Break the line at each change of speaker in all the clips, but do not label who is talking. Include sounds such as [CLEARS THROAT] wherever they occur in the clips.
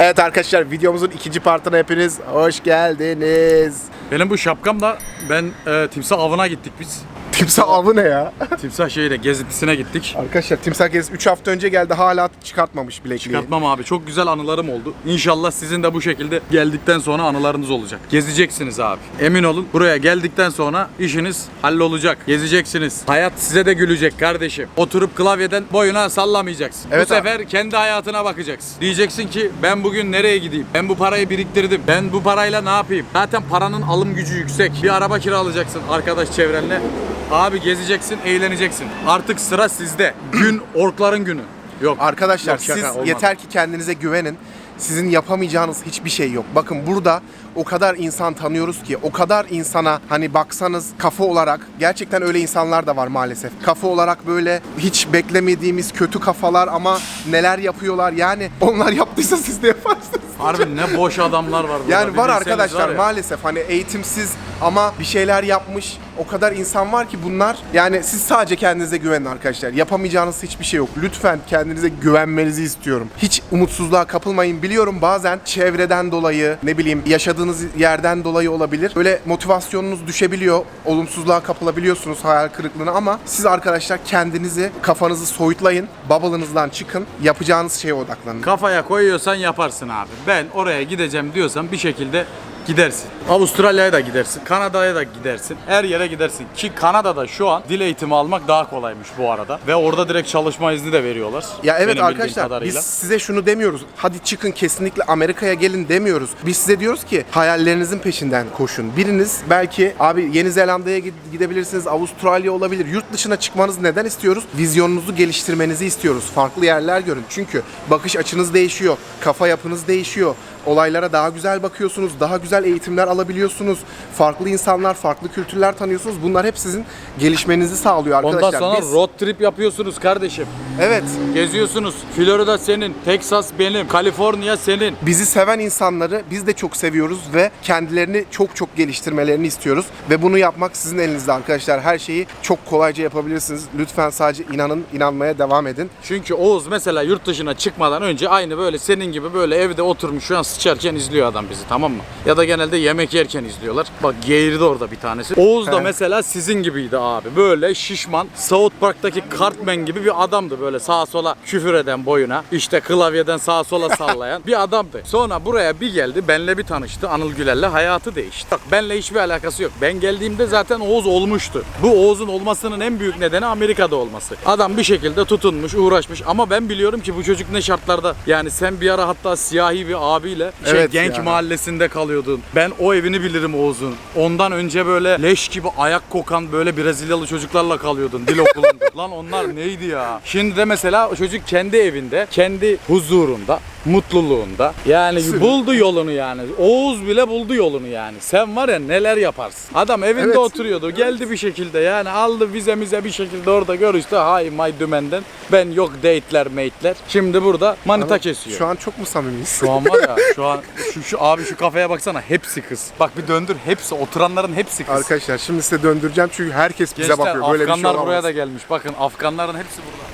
Evet arkadaşlar videomuzun ikinci partına hepiniz hoş geldiniz.
Benim bu şapkamla ben e, timsah avına gittik biz.
Timsah avı ne ya?
Timsah şeyine gezintisine gittik.
arkadaşlar timsah gezisi 3 hafta önce geldi hala çıkartmamış bilekliği.
Çıkartmam abi. Çok güzel anılarım oldu. İnşallah sizin de bu şekilde geldikten sonra anılarınız olacak. Gezeceksiniz abi. Emin olun buraya geldikten sonra işiniz hallolacak. Gezeceksiniz. Hayat size de gülecek kardeşim. Oturup klavyeden boyuna sallamayacaksın.
Evet
bu
abi.
sefer kendi hayatına bakacaksın. Diyeceksin ki ben bugün nereye gideyim? Ben bu parayı biriktirdim. Ben bu parayla ne yapayım? Zaten paranın alım gücü yüksek. Bir araba kiralayacaksın arkadaş çevrenle. Abi gezeceksin, eğleneceksin. Artık sıra sizde. Gün [CLEARS THROAT] orkların günü. Yok.
Arkadaşlar
yok, şaka,
siz
olmaz.
yeter ki kendinize güvenin. Sizin yapamayacağınız hiçbir şey yok. Bakın burada o kadar insan tanıyoruz ki, o kadar insana hani baksanız kafa olarak gerçekten öyle insanlar da var maalesef. Kafa olarak böyle hiç beklemediğimiz kötü kafalar ama neler yapıyorlar yani onlar yaptıysa siz de yaparsınız.
Harbi ne boş adamlar var burada.
Yani var arkadaşlar
var ya.
maalesef hani eğitimsiz ama bir şeyler yapmış o kadar insan var ki bunlar yani siz sadece kendinize güvenin arkadaşlar. Yapamayacağınız hiçbir şey yok. Lütfen kendinize güvenmenizi istiyorum. Hiç umutsuzluğa kapılmayın. Biliyorum bazen çevreden dolayı ne bileyim yaşadığınız yerden dolayı olabilir. Böyle motivasyonunuz düşebiliyor. Olumsuzluğa kapılabiliyorsunuz hayal kırıklığına ama siz arkadaşlar kendinizi kafanızı soyutlayın. Bubble'ınızdan çıkın. Yapacağınız şeye odaklanın.
Kafaya koyuyorsan yaparsın abi. Ben oraya gideceğim diyorsan bir şekilde gidersin. Avustralya'ya da gidersin. Kanada'ya da gidersin. Her yere gidersin. Ki Kanada'da şu an dil eğitimi almak daha kolaymış bu arada. Ve orada direkt çalışma izni de veriyorlar.
Ya evet
Benim
arkadaşlar biz size şunu demiyoruz. Hadi çıkın kesinlikle Amerika'ya gelin demiyoruz. Biz size diyoruz ki hayallerinizin peşinden koşun. Biriniz belki abi Yeni Zelanda'ya gid- gidebilirsiniz, Avustralya olabilir. Yurt dışına çıkmanızı neden istiyoruz? Vizyonunuzu geliştirmenizi istiyoruz. Farklı yerler görün. Çünkü bakış açınız değişiyor, kafa yapınız değişiyor. Olaylara daha güzel bakıyorsunuz, daha güzel eğitimler alabiliyorsunuz. Farklı insanlar, farklı kültürler tanıyorsunuz. Bunlar hep sizin gelişmenizi sağlıyor arkadaşlar.
Ondan sonra
Biz-
road trip yapıyorsunuz kardeşim.
Evet.
Geziyorsunuz. Florida senin, Texas benim, Kaliforniya senin.
Bizi seven insanları biz de çok seviyoruz ve kendilerini çok çok geliştirmelerini istiyoruz. Ve bunu yapmak sizin elinizde arkadaşlar. Her şeyi çok kolayca yapabilirsiniz. Lütfen sadece inanın, inanmaya devam edin.
Çünkü Oğuz mesela yurt dışına çıkmadan önce aynı böyle senin gibi böyle evde oturmuş şu an sıçarken izliyor adam bizi tamam mı? Ya da genelde yemek yerken izliyorlar. Bak geğirdi orada bir tanesi. Oğuz da
He.
mesela sizin gibiydi abi. Böyle şişman South Park'taki Cartman gibi bir adamdı böyle sağa sola küfür eden boyuna. İşte klavyeden sağa sola sallayan bir adamdı. Sonra buraya bir geldi benle bir tanıştı Anıl Güler'le hayatı değişti. Bak benle hiçbir alakası yok. Ben geldiğimde zaten Oğuz olmuştu. Bu Oğuz'un olmasının en büyük nedeni Amerika'da olması. Adam bir şekilde tutunmuş, uğraşmış ama ben biliyorum ki bu çocuk ne şartlarda yani sen bir ara hatta siyahi bir abiyle şey
Evet
Genk
ya.
mahallesinde kalıyordun. Ben o evini bilirim Oğuz'un. Ondan önce böyle leş gibi ayak kokan böyle Brezilyalı çocuklarla kalıyordun dil okulunda. [LAUGHS] Lan onlar neydi ya? Şimdi de mesela o çocuk kendi evinde, kendi huzurunda, mutluluğunda. Yani buldu yolunu yani. Oğuz bile buldu yolunu yani. Sen var ya neler yaparsın. Adam evinde
Evet.
oturuyordu. Geldi bir şekilde yani aldı vizemize bir şekilde orada görüştü. Hay may dümenden. Ben yok date'ler mate'ler. Şimdi burada manita kesiyor.
Şu an çok mu samimiyiz?
Şu an var ya [LAUGHS] şu an şu, şu abi şu kafaya baksana hepsi kız. Bak bir döndür hepsi oturanların hepsi kız.
Arkadaşlar şimdi size döndüreceğim çünkü herkes bize
Gençler,
bakıyor. Böyle bir şey
Afganlar
olamaz.
buraya da gelmiş. Bakın Afganların hepsi burada.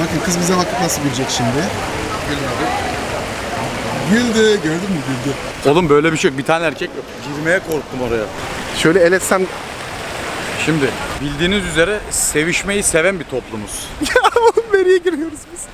Bakın kız bize bakıp nasıl gülecek şimdi. Güldü, gördün mü güldü.
Oğlum böyle bir şey yok. Bir tane erkek yok. Girmeye korktum oraya.
Şöyle el etsem
Şimdi bildiğiniz üzere sevişmeyi seven bir toplumuz. [LAUGHS]
ya oğlum nereye giriyoruz biz?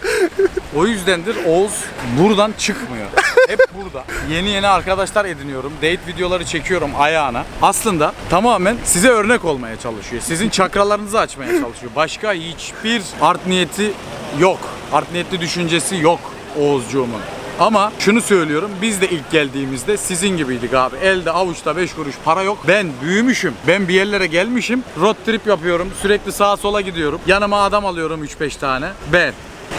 O yüzdendir Oğuz buradan çıkmıyor. Hep burada. Yeni yeni arkadaşlar ediniyorum. Date videoları çekiyorum ayağına. Aslında tamamen size örnek olmaya çalışıyor. Sizin çakralarınızı açmaya çalışıyor. Başka hiçbir art niyeti yok. Art niyetli düşüncesi yok Oğuzcuğumun. Ama şunu söylüyorum biz de ilk geldiğimizde sizin gibiydik abi. Elde avuçta 5 kuruş para yok. Ben büyümüşüm. Ben bir yerlere gelmişim. Road trip yapıyorum. Sürekli sağa sola gidiyorum. Yanıma adam alıyorum 3-5 tane. Ben.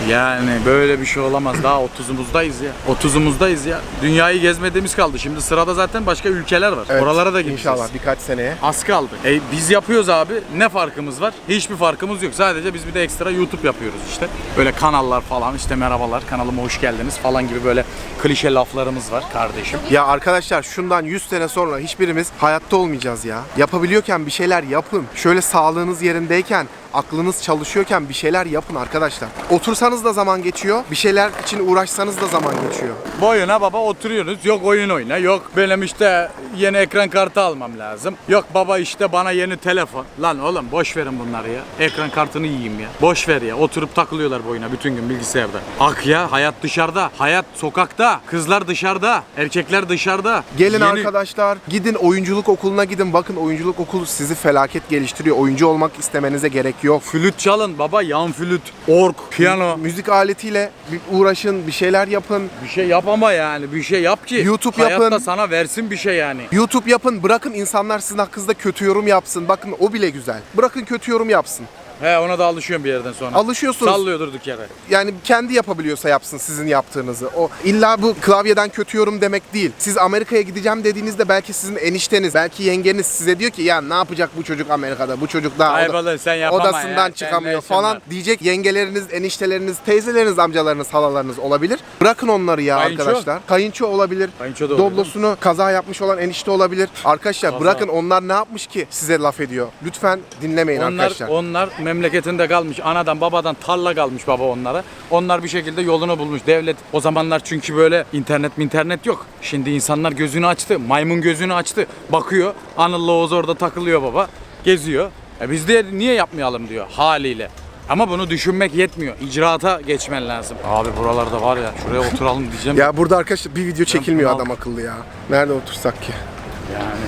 Yani böyle bir şey olamaz. Daha 30'umuzdayız ya. 30'umuzdayız ya. Dünyayı gezmediğimiz kaldı. Şimdi sırada zaten başka ülkeler var.
Evet,
Oralara da gideceğiz.
İnşallah birkaç seneye.
Az kaldı. E, biz yapıyoruz abi. Ne farkımız var? Hiçbir farkımız yok. Sadece biz bir de ekstra YouTube yapıyoruz işte. Böyle kanallar falan işte merhabalar kanalıma hoş geldiniz falan gibi böyle klişe laflarımız var kardeşim.
Ya arkadaşlar şundan 100 sene sonra hiçbirimiz hayatta olmayacağız ya. Yapabiliyorken bir şeyler yapın. Şöyle sağlığınız yerindeyken aklınız çalışıyorken bir şeyler yapın arkadaşlar. Otursanız da zaman geçiyor. Bir şeyler için uğraşsanız da zaman geçiyor.
Boyuna baba oturuyoruz. Yok oyun oyna. Yok benim işte yeni ekran kartı almam lazım. Yok baba işte bana yeni telefon. Lan oğlum boş verin bunları ya. Ekran kartını yiyeyim ya. Boş ver ya. Oturup takılıyorlar boyuna bütün gün bilgisayarda. Ak ya hayat dışarıda. Hayat sokakta. Kızlar dışarıda. Erkekler dışarıda.
Gelin
Yeni-
arkadaşlar gidin oyunculuk okuluna gidin. Bakın oyunculuk okulu sizi felaket geliştiriyor. Oyuncu olmak istemenize gerek yok.
Flüt çalın baba. Yan flüt, org, piyano.
Müzik aletiyle bir uğraşın, bir şeyler yapın.
Bir şey yap ama yani. Bir şey yap ki.
YouTube
hayatta
yapın.
sana versin bir şey yani.
YouTube yapın, bırakın insanlar sizin hakkınızda kötü yorum yapsın. Bakın o bile güzel. Bırakın kötü yorum yapsın.
He ona da alışıyorum bir yerden sonra.
Alışıyorsunuz.
Sallıyor durduk yere.
Yani kendi yapabiliyorsa yapsın sizin yaptığınızı. O illa bu klavyeden kötü yorum demek değil. Siz Amerika'ya gideceğim dediğinizde belki sizin enişteniz, belki yengeniz size diyor ki ya ne yapacak bu çocuk Amerika'da? Bu çocuk daha oda-
sen yapama
odasından
ya, sen
çıkamıyor
neysin
falan
lan?
diyecek yengeleriniz, enişteleriniz, teyzeleriniz, amcalarınız, halalarınız olabilir. Bırakın onları ya
Kayınço?
arkadaşlar. Kayınço olabilir.
Kayınço da olabilir.
Doblosunu kaza yapmış olan enişte olabilir. Arkadaşlar bırakın onlar ne yapmış ki size laf ediyor. Lütfen dinlemeyin
Onlar
arkadaşlar.
onlar memleketinde kalmış. Anadan babadan tarla kalmış baba onlara. Onlar bir şekilde yolunu bulmuş. Devlet o zamanlar çünkü böyle internet mi internet yok. Şimdi insanlar gözünü açtı. Maymun gözünü açtı. Bakıyor. Anıl'la Oğuz orada takılıyor baba. Geziyor. E biz de niye yapmayalım diyor haliyle. Ama bunu düşünmek yetmiyor. İcraata geçmen lazım. Abi buralarda var ya şuraya oturalım diyeceğim.
Ya burada arkadaşlar bir video çekilmiyor adam akıllı ya. Nerede otursak ki?
Yani.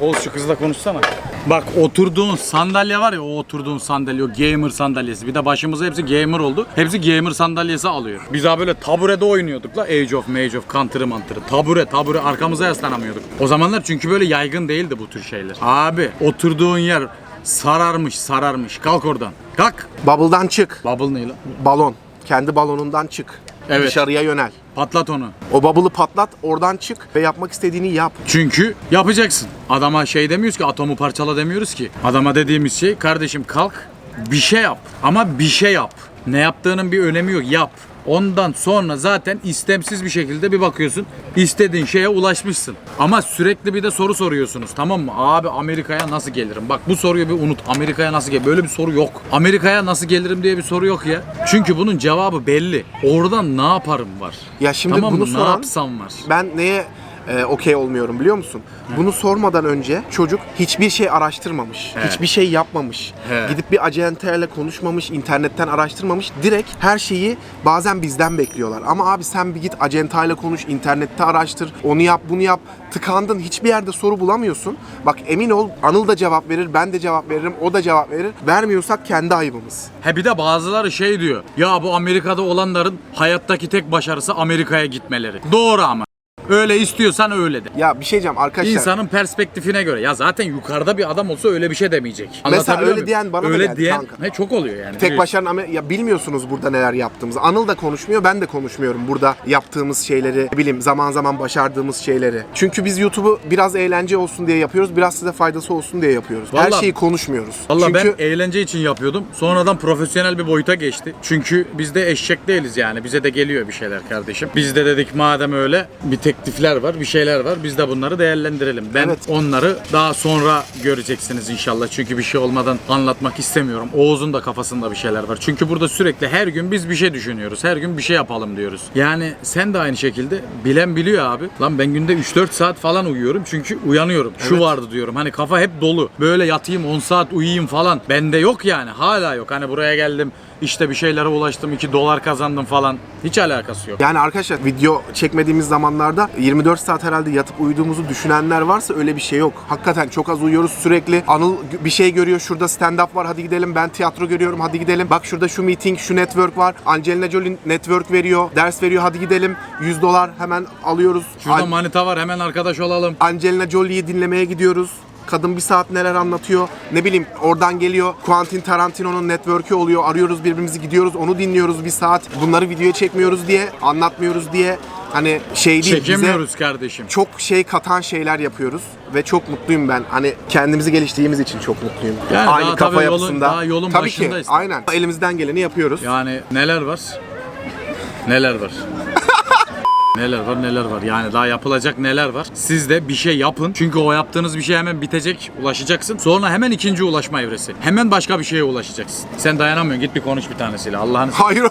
Oğuz şu kızla konuşsana. Bak oturduğun sandalye var ya o oturduğun sandalye o gamer sandalyesi. Bir de başımıza hepsi gamer oldu. Hepsi gamer sandalyesi alıyor. Biz daha böyle taburede oynuyorduk la Age of Mage of Counter Mantır'ı. Tabure tabure arkamıza yaslanamıyorduk. O zamanlar çünkü böyle yaygın değildi bu tür şeyler. Abi oturduğun yer sararmış sararmış. Kalk oradan. Kalk.
Bubble'dan çık.
Bubble ne lan?
Balon. Kendi balonundan çık.
Evet.
Dışarıya yönel.
Patlat onu.
O bubble'ı patlat, oradan çık ve yapmak istediğini yap.
Çünkü yapacaksın. Adama şey demiyoruz ki atomu parçala demiyoruz ki. Adama dediğimiz şey kardeşim kalk bir şey yap. Ama bir şey yap. Ne yaptığının bir önemi yok. Yap. Ondan sonra zaten istemsiz bir şekilde bir bakıyorsun istediğin şeye ulaşmışsın. Ama sürekli bir de soru soruyorsunuz tamam mı? Abi Amerika'ya nasıl gelirim? Bak bu soruyu bir unut. Amerika'ya nasıl gel? Böyle bir soru yok. Amerika'ya nasıl gelirim diye bir soru yok ya. Çünkü bunun cevabı belli. Oradan ne yaparım var.
Ya şimdi
tamam
bunu
mı?
soran-
ne yapsam var.
Ben neye e, okey olmuyorum biliyor musun? Bunu sormadan önce çocuk hiçbir şey araştırmamış.
He.
Hiçbir şey yapmamış.
He.
Gidip bir acenteyle konuşmamış, internetten araştırmamış. Direkt her şeyi bazen bizden bekliyorlar. Ama abi sen bir git acentayla konuş, internette araştır, onu yap, bunu yap. Tıkandın, hiçbir yerde soru bulamıyorsun. Bak emin ol Anıl da cevap verir, ben de cevap veririm, o da cevap verir. Vermiyorsak kendi ayıbımız.
He bir de bazıları şey diyor. Ya bu Amerika'da olanların hayattaki tek başarısı Amerika'ya gitmeleri. Doğru ama. Öyle istiyorsan öyle de.
Ya bir şey diyeceğim arkadaşlar.
İnsanın perspektifine göre. Ya zaten yukarıda bir adam olsa öyle bir şey demeyecek. Anlatabiliyor
öyle
muyum?
diyen bana da
öyle
geldi
diyen,
kanka.
He, çok oluyor yani.
Tek Amer- ya bilmiyorsunuz burada neler yaptığımızı. Anıl da konuşmuyor, ben de konuşmuyorum burada yaptığımız şeyleri, ne bileyim zaman zaman başardığımız şeyleri. Çünkü biz YouTube'u biraz eğlence olsun diye yapıyoruz, biraz size faydası olsun diye yapıyoruz. Her
Vallahi-
şeyi konuşmuyoruz.
Valla
Çünkü
ben eğlence için yapıyordum. Sonradan profesyonel bir boyuta geçti. Çünkü biz de eşek değiliz yani. Bize de geliyor bir şeyler kardeşim. Biz de dedik madem öyle bir teklifler var, bir şeyler var. Biz de bunları değerlendirelim. Ben
Evet.
onları daha sonra göreceksiniz inşallah. Çünkü bir şey olmadan anlatmak istemiyorum. Oğuz'un da kafasında bir şeyler var. Çünkü burada sürekli her gün biz bir şey düşünüyoruz. Her gün bir şey yapalım diyoruz. Yani sen de aynı şekilde bilen biliyor abi. Lan ben günde 3-4 saat falan uyuyorum. Çünkü uyanıyorum. Şu
Evet.
vardı diyorum. Hani kafa hep dolu. Böyle yatayım 10 saat uyuyayım falan. Bende yok yani. Hala yok. Hani buraya geldim. İşte bir şeylere ulaştım. 2 dolar kazandım falan. Hiç alakası yok.
yani arkadaşlar video çekmediğimiz zamanlarda 24 saat herhalde yatıp uyuduğumuzu düşünenler varsa öyle bir şey yok. Hakikaten çok az uyuyoruz sürekli. Anıl bir şey görüyor şurada stand up var hadi gidelim. Ben tiyatro görüyorum hadi gidelim. Bak şurada şu meeting şu network var. Angelina Jolie network veriyor. Ders veriyor hadi gidelim. 100 dolar hemen alıyoruz.
Şurada
An-
manita var. Hemen arkadaş olalım.
Angelina Jolie'yi dinlemeye gidiyoruz. Kadın bir saat neler anlatıyor. Ne bileyim oradan geliyor. Quentin Tarantino'nun network'ü oluyor. Arıyoruz birbirimizi gidiyoruz. Onu dinliyoruz bir saat. Bunları videoya çekmiyoruz diye, anlatmıyoruz diye. Hani şey değil bize
Çekemiyoruz kardeşim.
çok şey katan şeyler yapıyoruz ve çok mutluyum ben. Hani kendimizi geliştiğimiz için çok mutluyum.
Yani
Aynı
daha
kafa
tabii yolun-
yapısında.
daha yolun
tabii ki.
başındayız.
Aynen. Elimizden geleni yapıyoruz.
Yani neler var? Neler var? Neler var neler var yani daha yapılacak neler var. Siz de bir şey yapın. Çünkü o yaptığınız bir şey hemen bitecek, ulaşacaksın. Sonra hemen ikinci ulaşma evresi. Hemen başka bir şeye ulaşacaksın. Sen dayanamıyorsun git bir konuş bir tanesiyle Allah'ını
Hayır.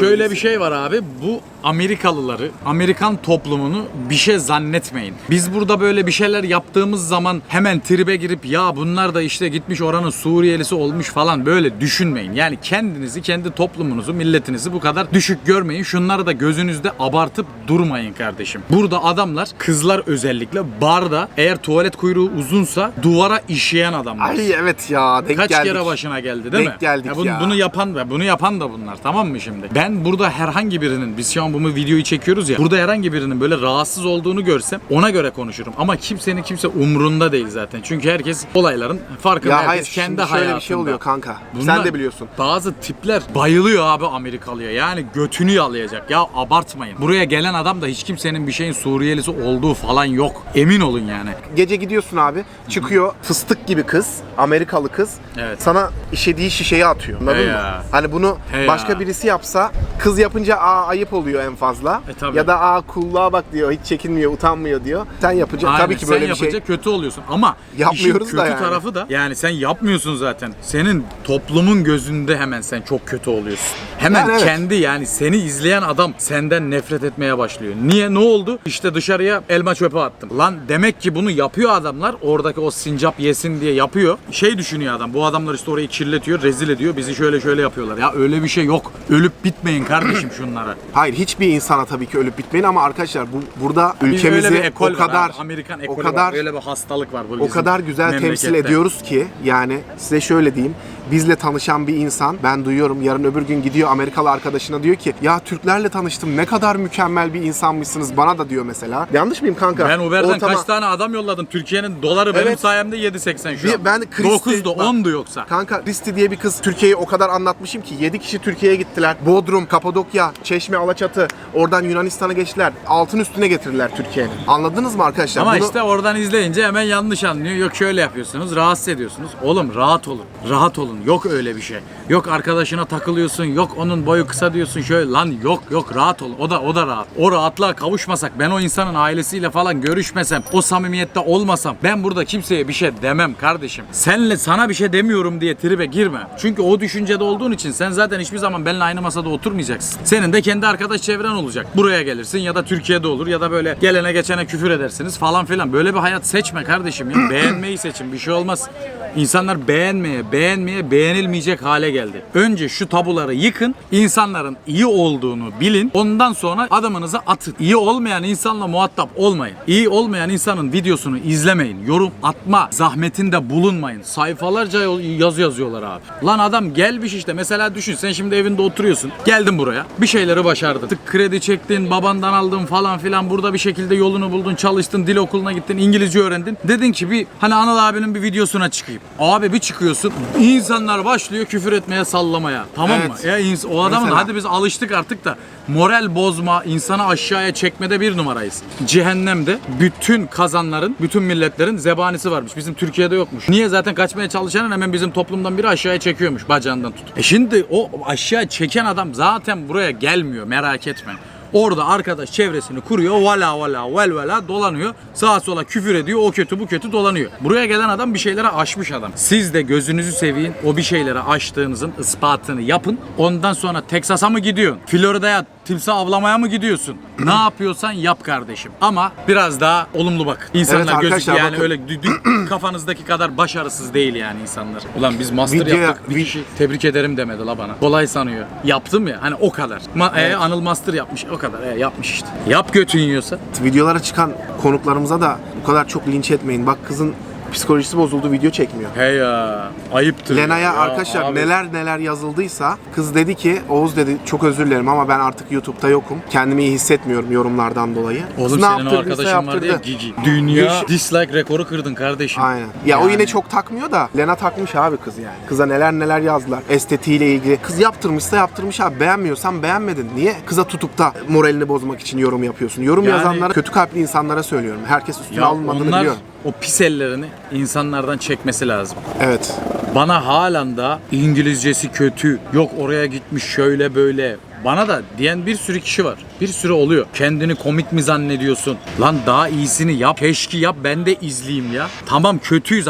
Şöyle bir şey var abi. Bu Amerikalıları, Amerikan toplumunu bir şey zannetmeyin. Biz burada böyle bir şeyler yaptığımız zaman hemen tribe girip ya bunlar da işte gitmiş oranın Suriyelisi olmuş falan böyle düşünmeyin. Yani kendinizi, kendi toplumunuzu, milletinizi bu kadar düşük görmeyin. Şunları da gözünüzde abartıp durmayın kardeşim. Burada adamlar, kızlar özellikle barda eğer tuvalet kuyruğu uzunsa duvara işeyen adamlar.
Ay evet ya denk
Kaç
geldik.
kere başına geldi değil
Denk
mi?
geldik
bunu,
ya.
Bunu yapan ve bunu yapan da bunlar tamam mı şimdi? Ben burada herhangi birinin biz şu an bu videoyu çekiyoruz ya. Burada herhangi birinin böyle rahatsız olduğunu görsem ona göre konuşurum. Ama kimsenin kimse umrunda değil zaten. Çünkü herkes olayların farkında.
Ya
herkes
hayır
kendi
şimdi şöyle bir şey oluyor kanka.
Bunlar-
Sen de biliyorsun.
Bazı tipler bayılıyor abi Amerikalıya. Yani götünü yalayacak. Ya abartmayın. Buraya gelen adam da hiç kimsenin bir şeyin Suriyelisi olduğu falan yok. Emin olun yani.
Gece gidiyorsun abi. Çıkıyor fıstık gibi kız. Amerikalı kız.
Evet.
Sana işediği şişeyi atıyor. Anladın
He
mı?
ya.
Hani bunu
He
başka
ya.
birisi yapsa kız yapınca aa ayıp oluyor en fazla.
E, tabii.
ya da aa kulluğa bak diyor. Hiç çekinmiyor, utanmıyor diyor. Sen yapınca
Aynen,
tabii ki böyle
sen
bir şey.
yapınca kötü oluyorsun ama
Yapmıyoruz
işin
da
kötü
yani.
tarafı da yani sen yapmıyorsun zaten. Senin toplumun gözünde hemen sen çok kötü oluyorsun. Hemen
Yani evet.
kendi yani seni izleyen adam senden nefret etmeye başlıyor. Niye ne oldu? İşte dışarıya elma çöpe attım. Lan demek ki bunu yapıyor adamlar. Oradaki o sincap yesin diye yapıyor. Şey düşünüyor adam. Bu adamlar işte orayı kirletiyor, rezil ediyor. Bizi şöyle şöyle yapıyorlar. Ya öyle bir şey yok. Ölüp bitmeyin kardeşim şunlara. [CLEARS THROAT]
Hayır hiçbir insana tabii ki ölüp bitmeyin ama arkadaşlar bu burada
Biz
ülkemizi
öyle bir ekol
o
var
kadar
abi. Amerikan
o
ekolü
kadar
var. Öyle bir hastalık var bu
o
bizim
kadar güzel temsil
memlekette.
ediyoruz ki yani size şöyle diyeyim. Bizle tanışan bir insan ben duyuyorum yarın öbür gün gidiyor Amerikalı arkadaşına diyor ki ya Türklerle tanıştım ne kadar mükemmel bir insanmışsınız bana da diyor mesela. Yanlış mıyım kanka?
Ben Uber'den
Ortama-
kaç tane adam yolladım. Türkiye'nin doları benim
Evet.
sayemde 7.80 şu
Bir-
an.
ben Christy-
9'du
bak-
10'du yoksa.
Kanka Risti diye bir kız Türkiye'yi o kadar anlatmışım ki 7 kişi Türkiye'ye gittiler. Bodrum, Kapadokya, Çeşme, Alaçatı oradan Yunanistan'a geçtiler. Altın üstüne getirdiler Türkiye'nin. Anladınız mı arkadaşlar?
Ama
Bunu-
işte oradan izleyince hemen yanlış anlıyor. Yok şöyle yapıyorsunuz, rahatsız ediyorsunuz. Oğlum rahat olun, rahat olun. Yok öyle bir şey. Yok arkadaşına takılıyorsun, yok onun boyu kısa diyorsun şöyle. Lan yok yok rahat olun. O da o da rahat. O rahatlığa kavuşmasak, ben o insanın ailesiyle falan görüşmesem, o samimiyette olmasam ben burada kimseye bir şey demem kardeşim. Senle sana bir şey demiyorum diye tribe girme. Çünkü o düşüncede olduğun için sen zaten hiçbir zaman benimle aynı masada oturmayacaksın. Senin de kendi arkadaş çevren olacak. Buraya gelirsin ya da Türkiye'de olur ya da böyle gelene geçene küfür edersiniz falan filan. Böyle bir hayat seçme kardeşim ya. [CLEARS THROAT] Beğenmeyi seçin. Bir şey olmaz. İnsanlar beğenmeye, beğenmeye, beğenilmeyecek hale geldi. Önce şu tabuları yıkın. insanların iyi olduğunu bilin. Ondan sonra adımınızı atın. İyi olmayan insanla muhatap olmayın. İyi olmayan insanın videosunu izlemeyin. Yorum atma zahmetinde bulunmayın. Sayfalarca yazı yazıyorlar abi. Lan adam gelmiş işte. Mesela düşün sen şimdi evinde oturuyorsun. Geldin buraya. Bir şeyleri başardın. Tık kredi çektin, babandan aldın falan filan. Burada bir şekilde yolunu buldun, çalıştın, dil okuluna gittin, İngilizce öğrendin. Dedin ki bir hani Anıl abinin bir videosuna çıkayım. Abi bir çıkıyorsun. insanlar başlıyor küfür etmeye, sallamaya. Tamam mı?
Evet.
Ya ins- o adamın
Mesela.
hadi biz alıştık artık da moral bozma, insanı aşağıya çekmede bir numarayız. Cehennemde bütün kazanların, bütün milletlerin zebanisi varmış. Bizim Türkiye'de yokmuş. Niye? Zaten kaçmaya çalışanın hemen bizim toplumdan biri aşağıya çekiyormuş bacağından tutup. E şimdi o aşağı çeken adam zaten buraya gelmiyor merak etme. Orada arkadaş çevresini kuruyor. Vala vala vel vala dolanıyor. Sağa sola küfür ediyor. O kötü bu kötü dolanıyor. Buraya gelen adam bir şeylere aşmış adam. Siz de gözünüzü seveyim. O bir şeylere aştığınızın ispatını yapın. Ondan sonra Teksas'a mı gidiyorsun? Florida'ya timsah avlamaya mı gidiyorsun? ne [CLEARS THROAT] yapıyorsan yap kardeşim. Ama biraz daha olumlu bak. İnsanlar
Evet
gözü yani
bakın.
öyle [CLEARS THROAT] kafanızdaki kadar başarısız değil yani insanlar. Ulan biz master
Videoya-
yaptık. Bir kişi tebrik ederim demedi la bana. Kolay sanıyor. Yaptım ya hani o kadar. Ma- e, Anıl master yapmış o kadar. E, yapmış işte. Yap götün yiyorsa.
videolara çıkan konuklarımıza da bu kadar çok linç etmeyin. Bak kızın psikolojisi bozuldu video çekmiyor.
He ya. Ayıptır.
Lena'ya
ya
arkadaşlar
abi.
neler neler yazıldıysa kız dedi ki Oğuz dedi çok özür dilerim ama ben artık YouTube'da yokum. Kendimi iyi hissetmiyorum yorumlardan dolayı. Kız
Oğlum
ne
senin o arkadaşın ya
yaptırdı.
Gigi. Dünya
Geç-
dislike rekoru kırdın kardeşim.
Aynen. Ya o
Yani.
yine çok takmıyor da Lena takmış abi kız yani. Kıza neler neler yazdılar. Estetiğiyle ilgili. Kız yaptırmışsa yaptırmış abi. Beğenmiyorsan beğenmedin. Niye kıza tutup da moralini bozmak için yorum yapıyorsun? Yorum
Yani-
yazanlara kötü kalpli insanlara söylüyorum. Herkes üstüne
Ya
alınmadığını
onlar
biliyorum.
O pis ellerini insanlardan çekmesi lazım.
Evet.
Bana halen da İngilizcesi kötü. Yok oraya gitmiş şöyle böyle. bana da diyen bir sürü kişi var. Bir sürü oluyor. Kendini komik mi zannediyorsun? Lan daha iyisini yap. Keşke yap ben de izleyeyim ya. Tamam kötüyüz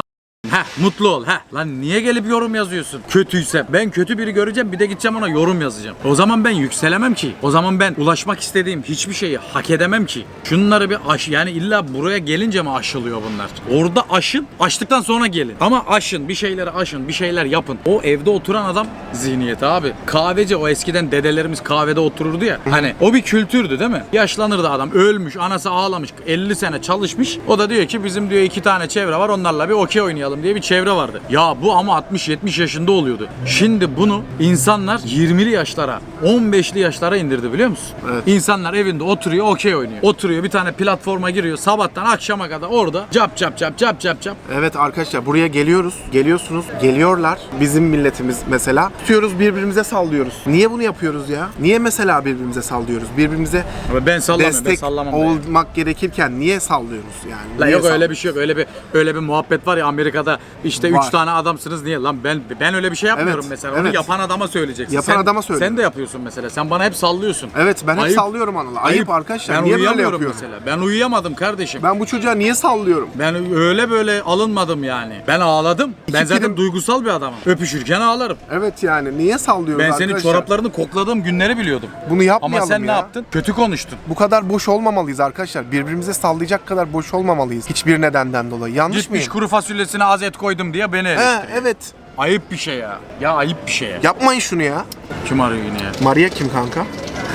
Heh mutlu ol. Heh lan niye gelip yorum yazıyorsun? Kötüyse ben kötü biri göreceğim bir de gideceğim ona yorum yazacağım. O zaman ben yükselemem ki. O zaman ben ulaşmak istediğim hiçbir şeyi hak edemem ki. Şunları bir aş yani illa buraya gelince mi aşılıyor bunlar? Orada aşın, açtıktan sonra gelin. Ama aşın, bir şeyleri aşın, bir şeyler yapın. O evde oturan adam zihniyeti abi. Kahveci o eskiden dedelerimiz kahvede otururdu ya. Hani o bir kültürdü değil mi? Yaşlanırdı adam ölmüş, anası ağlamış, 50 sene çalışmış. O da diyor ki bizim diyor iki tane çevre var onlarla bir okey oynayalım diye bir çevre vardı. Ya bu ama 60-70 yaşında oluyordu. Şimdi bunu insanlar 20'li yaşlara, 15'li yaşlara indirdi biliyor musun?
Evet.
İnsanlar evinde oturuyor, okey oynuyor. Oturuyor bir tane platforma giriyor. Sabahtan akşama kadar orada cap cap cap cap cap cap.
Evet arkadaşlar buraya geliyoruz. Geliyorsunuz. Geliyorlar. Bizim milletimiz mesela. Tutuyoruz birbirimize sallıyoruz. Niye bunu yapıyoruz ya? Niye mesela birbirimize sallıyoruz? Birbirimize
Ama ben sallamıyorum, ben
destek
sallamam. be.
olmak gerekirken niye sallıyoruz yani?
La
Niye
yok öyle
sallıyoruz?
bir şey yok. Öyle bir öyle bir muhabbet var ya Amerika'da işte
Var.
üç tane adamsınız niye lan ben ben öyle bir şey yapmıyorum
Evet,
mesela. Onu
evet.
yapan adama söyleyeceksin.
Yapan
sen,
adama söyle.
Sen de yapıyorsun mesela. Sen bana hep sallıyorsun.
Evet ben hep
Ayıp.
sallıyorum Anıl'a. Ayıp, arkadaşlar.
Ben
niye böyle
uyuyamıyorum
yapıyorum?
mesela. Ben uyuyamadım kardeşim.
Ben bu çocuğa niye sallıyorum?
Ben öyle böyle alınmadım yani. Ben ağladım. ben zaten
film-
duygusal bir adamım. Öpüşürken ağlarım.
Evet yani niye sallıyoruz
Ben senin
arkadaşlar?
çoraplarını kokladığım günleri biliyordum.
Bunu yapmayalım
Ama sen
ya.
ne yaptın? Kötü konuştun.
Bu kadar boş olmamalıyız arkadaşlar. Birbirimize sallayacak kadar boş olmamalıyız. Hiçbir nedenden dolayı. Yanlış
Gitmiş
mıyım?
kuru fasulyesine az et koydum diye beni
He,
eleştiriyor.
evet.
Ayıp bir şey ya. Ya ayıp bir şey ya.
Yapmayın şunu ya.
Kim arıyor yine ya?
Maria kim kanka?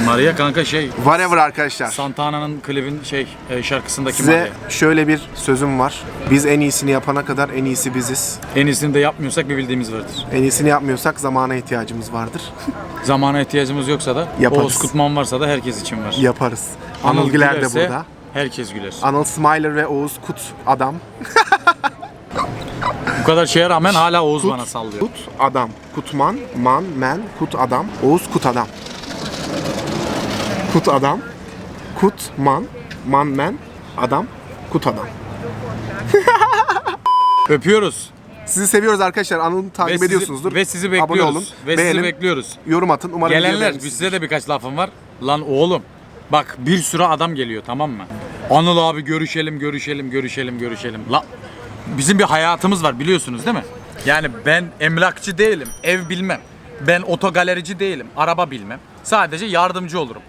Maria kanka şey
Whatever arkadaşlar.
Santana'nın klibin şey e, şarkısındaki
Size
Maria.
şöyle bir sözüm var. Biz en iyisini yapana kadar en iyisi biziz.
En iyisini de yapmıyorsak bir bildiğimiz vardır.
En iyisini yapmıyorsak zamana ihtiyacımız vardır. [LAUGHS]
Zamana ihtiyacımız yoksa da
Yaparız.
Oğuz Kutman varsa da herkes için var.
Yaparız. Anıl Güler de
gülerse
burada.
Herkes güler.
Anıl Smiler ve Oğuz Kut adam. [LAUGHS]
Bu kadar şeye rağmen hala Oğuz bana sallıyor.
Kut adam. Kutman, man, men, kut adam. Oğuz kut adam. Kut adam. Kut man, man men, adam, kut adam. [LAUGHS]
Öpüyoruz.
Sizi seviyoruz arkadaşlar. Anıl'ı takip
sizi,
ediyorsunuzdur.
ve sizi
Abone
bekliyoruz.
olun.
Ve
beğenin,
sizi bekliyoruz.
yorum atın. Umarım
Gelenler size de birkaç lafım var. Lan oğlum bak bir sürü adam geliyor tamam mı? Anıl abi görüşelim görüşelim görüşelim görüşelim. La bizim bir hayatımız var biliyorsunuz değil mi? Yani ben emlakçı değilim, ev bilmem. Ben otogalerici değilim, araba bilmem. Sadece yardımcı olurum.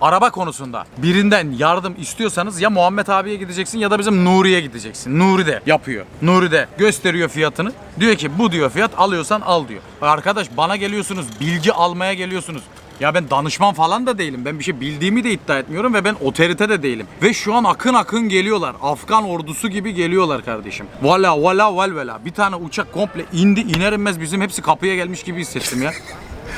Araba konusunda birinden yardım istiyorsanız ya Muhammed abiye gideceksin ya da bizim Nuri'ye gideceksin. Nuri de yapıyor. Nuri de gösteriyor fiyatını. Diyor ki bu diyor fiyat alıyorsan al diyor. Arkadaş bana geliyorsunuz bilgi almaya geliyorsunuz. Ya ben danışman falan da değilim. Ben bir şey bildiğimi de iddia etmiyorum ve ben otorite de değilim. Ve şu an akın akın geliyorlar. Afgan ordusu gibi geliyorlar kardeşim. Valla valla val vela. Bir tane uçak komple indi iner inmez bizim hepsi kapıya gelmiş gibi hissettim ya.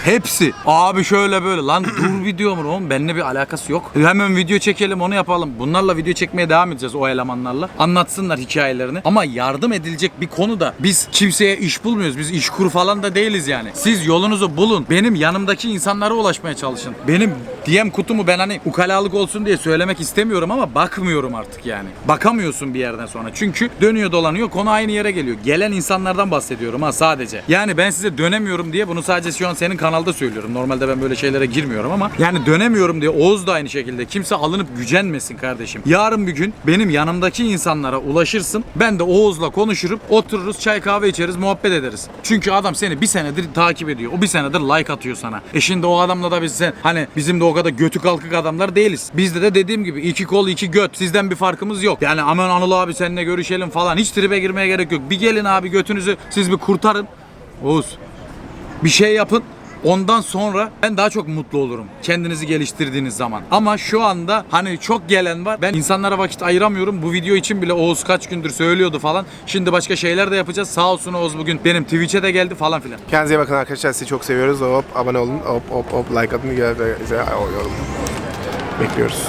Hepsi. Abi şöyle böyle. Lan dur video mu oğlum? Benimle bir alakası yok. Hemen video çekelim onu yapalım. Bunlarla video çekmeye devam edeceğiz o elemanlarla. Anlatsınlar hikayelerini. Ama yardım edilecek bir konuda biz kimseye iş bulmuyoruz. Biz iş kuru falan da değiliz yani. Siz yolunuzu bulun. Benim yanımdaki insanlara ulaşmaya çalışın. Benim DM kutumu ben hani ukalalık olsun diye söylemek istemiyorum ama bakmıyorum artık yani. Bakamıyorsun bir yerden sonra. Çünkü dönüyor dolanıyor konu aynı yere geliyor. Gelen insanlardan bahsediyorum ha sadece. Yani ben size dönemiyorum diye bunu sadece şu an senin kanalda söylüyorum. Normalde ben böyle şeylere girmiyorum ama yani dönemiyorum diye Oğuz da aynı şekilde. Kimse alınıp gücenmesin kardeşim. Yarın bir gün benim yanımdaki insanlara ulaşırsın. Ben de Oğuz'la konuşurum. Otururuz çay kahve içeriz muhabbet ederiz. Çünkü adam seni bir senedir takip ediyor. O bir senedir like atıyor sana. E şimdi o adamla da biz sen hani bizim de o kadar götü kalkık adamlar değiliz. Bizde de dediğim gibi iki kol iki göt. Sizden bir farkımız yok. Yani aman Anıl abi seninle görüşelim falan. Hiç tribe girmeye gerek yok. Bir gelin abi götünüzü siz bir kurtarın. Oğuz bir şey yapın. Ondan sonra ben daha çok mutlu olurum kendinizi geliştirdiğiniz zaman. Ama şu anda hani çok gelen var. Ben insanlara vakit ayıramıyorum. Bu video için bile Oğuz kaç gündür söylüyordu falan. Şimdi başka şeyler de yapacağız. Sağ olsun Oğuz bugün benim Twitch'e de geldi falan filan.
Kendinize bakın arkadaşlar. Sizi çok seviyoruz. Hop abone olun. Hop hop hop like atın. Bekliyoruz.